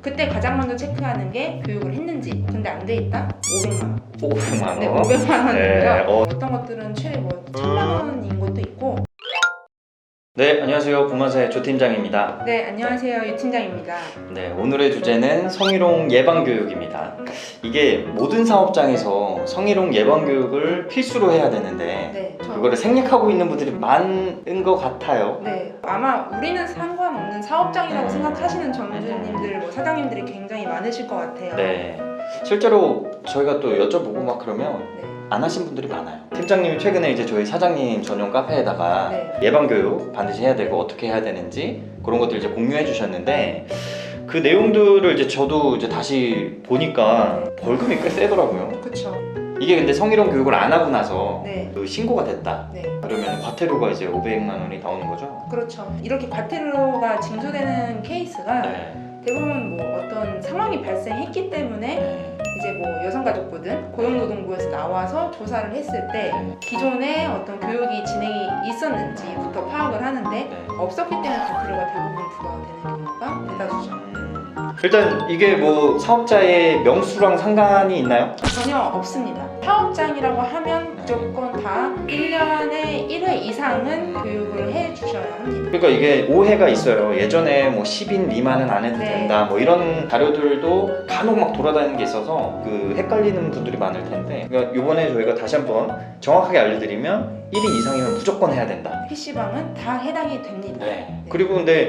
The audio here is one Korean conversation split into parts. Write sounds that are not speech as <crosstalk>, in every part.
그때 가장 먼저 체크하는 게 교육을 했는지. 근데 안 돼 있다? 500만 원. 500만 원. 네, 500만 원이고요. 네, 어. 어떤 것들은 최대 뭐 1000만 원인 것도 있고. 네, 안녕하세요. 공만사의 조 팀장입니다. 네, 안녕하세요. 유 팀장입니다. 네, 오늘의 주제는 성희롱 예방 교육입니다. 이게 모든 사업장에서 성희롱 예방 교육을 필수로 해야 되는데 네, 저 그거를 생략하고 있는 분들이 많은 것 같아요. 네, 아마 우리는 상관없는 사업장이라고 음. 생각하시는 전주님들, 뭐 사장님들이 굉장히 많으실 것 같아요. 네, 실제로 저희가 또 여쭤보고 막 그러면 네. 안 하신 분들이 많아요. 팀장님이 최근에 이제 저희 사장님 전용 카페에다가 네. 예방 교육 반드시 해야 되고 어떻게 해야 되는지 그런 것들 이제 공유해 주셨는데 그 내용들을 이제 저도 이제 다시 보니까 벌금이 꽤 세더라고요. 그쵸. 이게 근데 성희롱 교육을 안 하고 나서 네. 그 신고가 됐다. 네. 그러면 과태료가 이제 500만 원이 나오는 거죠. 그렇죠. 이렇게 과태료가 징수되는 케이스가 네. 대부분 뭐 어떤 상황이 발생했기 때문에 네. 이제 뭐 여성가족부든 고용노동부에서 나와서 조사를 했을 때 네. 기존에 어떤 교육이 진행이 있었는지부터 파악을 하는데 네. 없었기 때문에 과태료가 대부분 부과가 되는 경우가 대다수죠. 음, 일단 이게 뭐 사업자의 명수랑 상관이 있나요? 전혀 없습니다. 사업장이라고 하면 무조건 다 1년에 1회 이상은 교육을 해 주셔야 합니다. 그러니까 이게 오해가 있어요. 예전에 뭐 10인 미만은 안 해도 네. 된다. 뭐 이런 자료들도 간혹 막 돌아다니는 게 있어서 그 헷갈리는 분들이 많을 텐데. 그러니까 이번에 저희가 다시 한번 정확하게 알려드리면 1인 이상이면 무조건 해야 된다. PC방은 다 해당이 됩니다. 네. 그리고 근데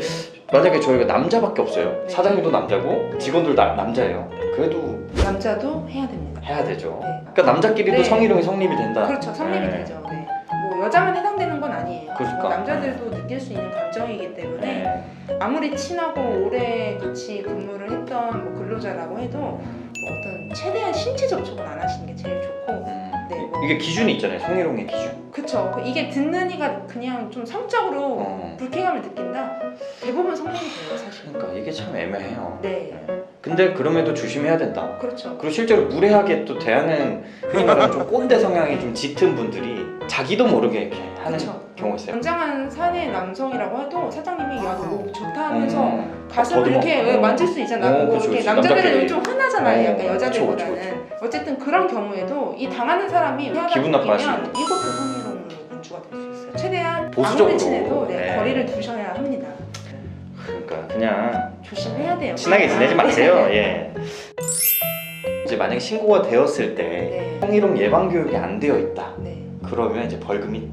만약에 저희가 남자밖에 없어요. 네. 사장님도 남자고 직원들도 나- 남자예요. 그래도 남자도 해야 됩니다. 해야 되죠. 네. 그러니까 남자끼리도 네. 성희롱이 성립이 된다. 그렇죠. 성립이 네. 되죠. 네. 뭐 여자만 해당되는 건 아니에요. 그러니까. 뭐 남자들도 느낄 수 있는 감정이기 때문에 네. 아무리 친하고 오래 같이 근무를 했던 뭐 근로자라고 해도 뭐 어떤 최대한 신체 접촉은 안 하시는 게 제일 좋고 음. 이게 기준이 있잖아요. 성희롱의 기준. 그쵸 그 이게 듣는 이가 그냥 좀 성적으로 어. 불쾌감을 느낀다 대부분 성립이 돼요 사실 그러니까 이게 참 애매해요. 네 근데 그럼에도 조심해야 된다. 그렇죠 그리고 실제로 무례하게 또 대하는 흔히 말하는 좀 꼰대 성향이 좀 짙은 분들이 자기도 모르게 이렇게 하는 그쵸. 경우가 있어요. 굉장한 사내 남성이라고 해도 사장님이 야너목 좋다 하면서 음. 가슴을 더듬어. 이렇게 왜 어. 만질 수 있잖아. 어, 뭐 그쵸, 이렇게. 남자들은 남자끼리. 좀 흔하잖아요. 어, 약간 여자들보다는. 그쵸, 어쨌든 그런 경우에도 이 당하는 사람이 기분 나빠하시고. 보면 이것도 성희롱으로 간주가 될 수 있어요. 최대한 보수적으로. 아무리 친해도 네, 네. 거리를 두셔야 합니다. 그러니까 그냥 조심해야 돼요. 친하게 지내지 아, 마세요. 예. 이제 만약에 신고가 되었을 때 네. 성희롱 예방 교육이 안 되어 있다. 네, 그러면 이제 벌금이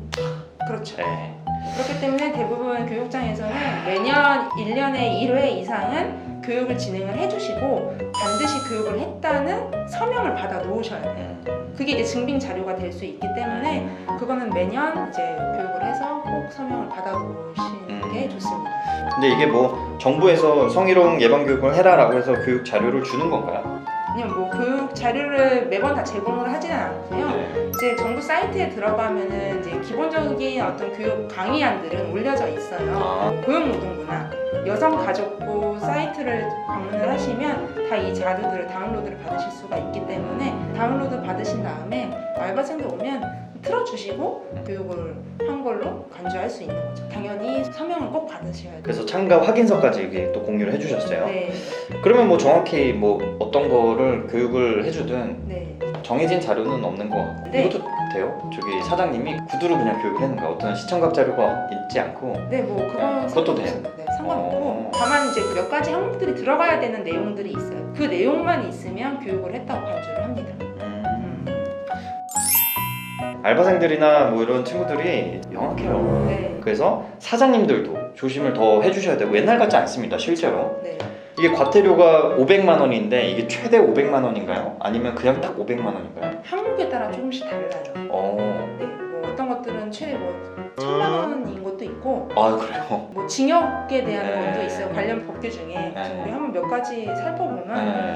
그렇죠. 예. 그렇기 때문에 대부분 교육장에서는 매년 1년에 1회 이상은 교육을 진행을 해주시고 반드시 교육을 했다는 서명을 받아 놓으셔야 돼요. 음. 그게 이제 증빙 자료가 될 수 있기 때문에 그거는 매년 이제 교육을 해서 꼭 서명을 받아 놓으시는 음. 게 좋습니다. 근데 이게 뭐 정부에서 성희롱 예방 교육을 해라라고 해서 교육 자료를 주는 건가요? 그냥 뭐 교육 자료를 매번 다 제공을 하지는 않고요. 네. 이제 정부 사이트에 들어가면은 이제 기본적인 어떤 교육 강의안들은 올려져 있어요. 아, 고용노동부나 여성가족부 사이트를 방문을 하시면 다 이 자료들을 다운로드를 받으실 수가 있기 때문에 다운로드 받으신 다음에 알바생들 오면 틀어주시고 교육을 한 걸로 간주할 수 있는 거죠. 당연히 서명을 꼭 받으셔야 돼요. 그래서 참가 확인서까지 이게 또 공유를 해주셨어요. 네, 그러면 뭐 정확히 뭐 어떤 거를 교육을 해주든 네. 정해진 자료는 없는 것 같고 네. 이것도 돼요? 저기 사장님이 구두로 그냥 교육을 했는 거야 어떤 시청각 자료가 있지 않고 네, 뭐 그건 네, 그것도 상관없습니다. 네, 상관없고 어. 다만 이제 몇 가지 항목들이 들어가야 되는 내용들이 있어요. 그 내용만 있으면 교육을 했다고 간주를 합니다. 음. 알바생들이나 뭐 이런 친구들이 명확해요 네, 그래서 사장님들도 조심을 더 해주셔야 되고 옛날 같지 않습니다 실제로 네. 이게 과태료가 500만 원인데 이게 최대 500만 원인가요? 아니면 그냥 딱 500만 원인가요? 항목에 따라 조금씩 달라요. 어... 네, 뭐 어떤 것들은 최대 뭐 천만 원인 것도 있고 아 그래요? 뭐 징역에 대한 네. 것도 있어요. 관련 법규 중에 네. 우리 한번 몇 가지 살펴보면 네.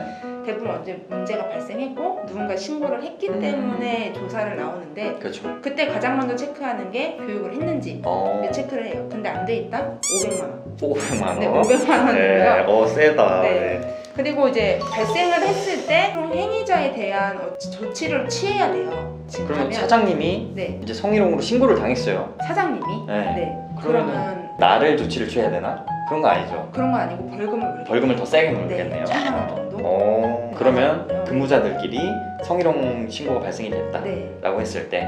대부분 언제 문제가 발생했고 누군가 신고를 했기 음. 때문에 조사를 나오는데 그렇죠 그때 가장 먼저 체크하는 게 교육을 했는지 어... 네, 체크를 해요. 근데 안 돼 있다? 500만 원. 500만 원 네, 500만 원이고요. 네, 어 세다 네. 네. 그리고 이제 발생을 했을 때 행위자에 대한 어, 조치를 취해야 돼요. 지금 그러면 하면 사장님이 네 이제 성희롱으로 신고를 당했어요 사장님이 네. 네 그러면은 그러면 나를 조치를 취해야 되나? 그런 거 아니죠. 그런 건 아니고 벌금을 벌금을 더 세게 네, 물겠네요. 천만 원 정도. 어, 그러면 네. 근무자들끼리 성희롱 신고가 발생이 됐다라고 네, 했을 때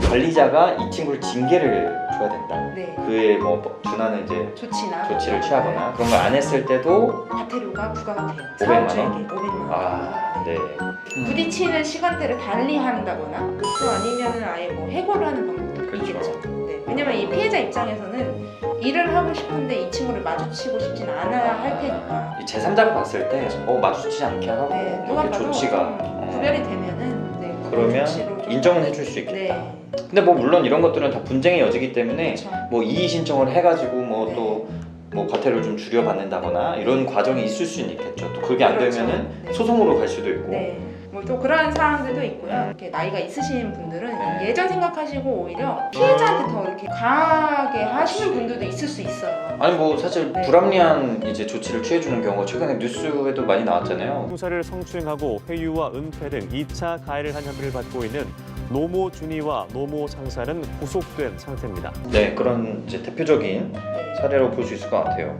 네, 관리자가 이 친구를 징계를 줘야 된다. 네. 그에 뭐 준하는 이제 조치나 조치를 취하거나 그런 걸 안 했을 때도 과태료가 부과가 돼요. 500만 원? 사업주에게 500만 원. 아, 네. 음. 부딪히는 시간대를 달리 한다거나 또 아니면은 아예 뭐 해고를 하는 방법도 그렇죠. 있겠죠. 네. 왜냐면 이 피해자 입장에서는 일을 하고 싶은데 이 친구를 마주치고 싶진 않아야 할 테니까 이 제3자가 봤을 때 어, 마주치지 않게 하고 네, 누가 이렇게 봐도 조치가 좀 어, 구별이 되면은 네, 그러면 조치로 좀- 인정은 해줄 수 있겠다. 네, 근데 뭐 물론 이런 것들은 다 분쟁의 여지기 때문에 그렇죠. 뭐 이의 신청을 해가지고 뭐 네. 또 뭐 과태료를 좀 줄여 받는다거나 이런 과정이 있을 수는 있겠죠. 또 그게 안 그렇죠. 되면은 네. 소송으로 갈 수도 있고. 네. 뭐 또 그러한 사항들도 있고요. 이렇게 나이가 있으신 분들은 네. 예전 생각하시고 오히려 피해자한테 더 이렇게 강하게 하시는 분들도 있을 수 있어요. 아니 뭐 사실 네. 불합리한 이제 조치를 취해주는 경우가 최근에 뉴스에도 많이 나왔잖아요. 형사를 성추행하고 회유와 은폐 등 2차 가해를 한 혐의를 받고 있는 노모 준이와 노모 상사는 구속된 상태입니다. 네 그런 이제 대표적인 네. 사례로 볼 수 있을 것 같아요.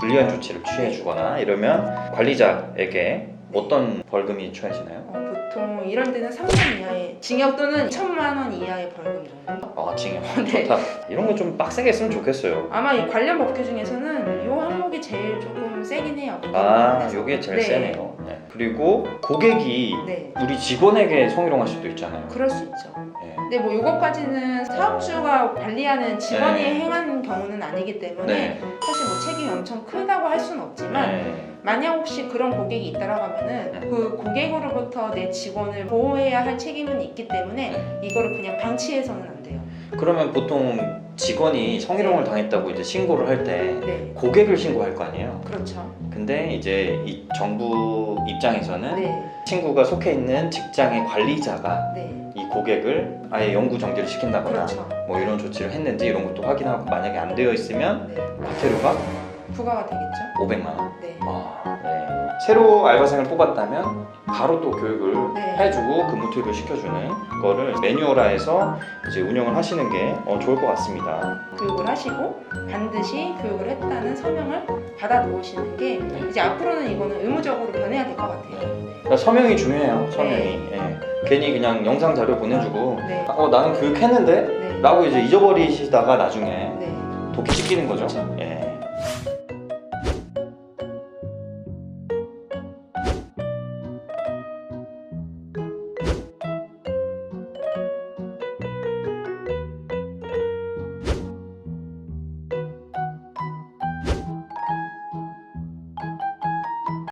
불리한 조치를 취해주거나 이러면 관리자에게 어떤 벌금이 취해지나요? 어, 보통 이런 데는 3년 이하의 징역 또는 1천만 원 이하의 벌금 정도. 아 징역 <laughs> 네. 좋다. 이런 거 좀 빡세게 했으면 좋겠어요. 아마 이 관련 법규 중에서는 이 항목이 제일 조금 세긴 해요. 아 그래서. 이게 제일 네. 세네요. 네. 그리고 고객이 네, 우리 직원에게 성희롱할 수도 있잖아요. 그럴 수 있죠. 네. 근데 뭐 이것까지는 사업주가 관리하는 직원이 네. 행한 경우는 아니기 때문에 네. 사실 뭐 책임이 엄청 크다고 할 수는 없지만 네. 만약 혹시 그런 고객이 있다라고 하면은 네. 그 고객으로부터 내 직원을 보호해야 할 책임은 있기 때문에 네. 이거를 그냥 방치해서는 안 돼요. 그러면 보통 직원이 성희롱을 당했다고 이제 신고를 할 때 네, 고객을 신고할 거 아니에요. 그렇죠. 근데 이제 이 정부 입장에서는 네, 친구가 속해 있는 직장의 관리자가 네, 이 고객을 아예 영구 정지를 시킨다거나 그렇죠. 뭐 이런 조치를 했는지 이런 것도 확인하고 만약에 안 되어 있으면 네, 과태료가 부과가 되겠죠. 500만 원. 네, 아, 네. 새로 알바생을 뽑았다면 바로 또 교육을 네. 해주고 근무 투입을 시켜주는 거를 매뉴얼화해서 이제 운영을 하시는 게 어, 좋을 것 같습니다. 교육을 하시고 반드시 교육을 했다는 서명을 받아 놓으시는 게 네. 이제 앞으로는 이거는 의무적으로 변해야 될 것 같아요. 그러니까 서명이 중요해요. 서명이. 예. 괜히 그냥 영상 자료 보내주고 네, 어 나는 교육했는데 네, 라고 이제 잊어버리시다가 나중에 네, 도끼 찢기는 거죠. 그렇죠.